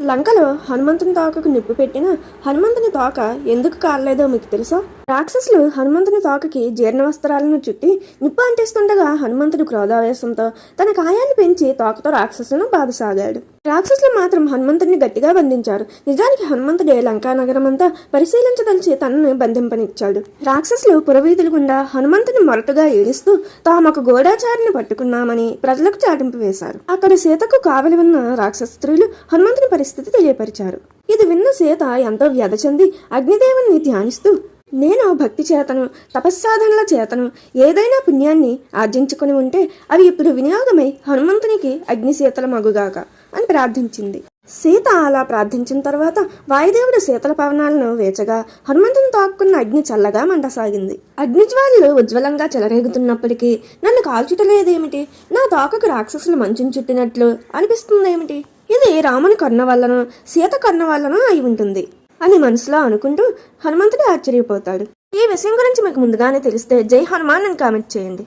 లంకలో హనుమంతుని తోకకు నిప్పు పెట్టిన హనుమంతుని తోక ఎందుకు కాలేదో మీకు తెలుసా? రాక్షసులు హనుమంతుని తోకకి జీర్ణ వస్త్రాలను చుట్టి నిప్పు అంటిస్తుండగా హనుమంతుడు క్రోధావేశంతో తన కాయాన్ని పెంచి తోకతో రాక్షసులను బాధసాగాడు. రాక్షసులు మాత్రం హనుమంతుడిని గట్టిగా బంధించారు. నిజానికి హనుమంతుడే లంకా నగరమంతా పరిశీలించదలిచి తనను బంధింపనిచ్చాడు. రాక్షసులు పురవీధులు గుండా హనుమంతుని మొరటుగా ఏడుస్తూ తామొక గోడాచారిని పట్టుకున్నామని ప్రజలకు చాటింపు వేశారు. అక్కడ సీతకు కావలి ఉన్న రాక్షస స్త్రీలు హనుమంతుని పరిస్థితి తెలియపరిచారు. ఇది విన్న సీత ఎంతో వ్యధ చెంది అగ్నిదేవుణ్ణి ధ్యానిస్తూ నేను భక్తి చేతను తపస్సాధనల చేతను ఏదైనా పుణ్యాన్ని ఆర్జించుకుని ఉంటే అవి ఇప్పుడు వినియోగమై హనుమంతునికి అగ్నిశీతల మగుగాక అని ప్రార్థించింది. సీత అలా ప్రార్థించిన తర్వాత వాయుదేవుడు శీతల పవనాలను వేచగా హనుమంతుని తాక్కున్న అగ్ని చల్లగా మండసాగింది. అగ్నిజ్వాలలు ఉజ్వలంగా చెలరేగుతున్నప్పటికీ నన్ను కాల్చుటలేదేమిటి? నా తోకకు రాక్షసులు మంచుని చుట్టినట్లు అనిపిస్తుందేమిటి? ఇది రాముని కర్ణ వల్లనో సీత కర్ణ వల్లనో అయి ఉంటుంది. అని మనసులో అనుకుంటూ హనుమంతుడు ఆశ్చర్యపోతాడు. ఈ విషయం గురించి మీకు ముందుగానే తెలిస్తే జై హనుమాన్ అని కామెంట్ చేయండి.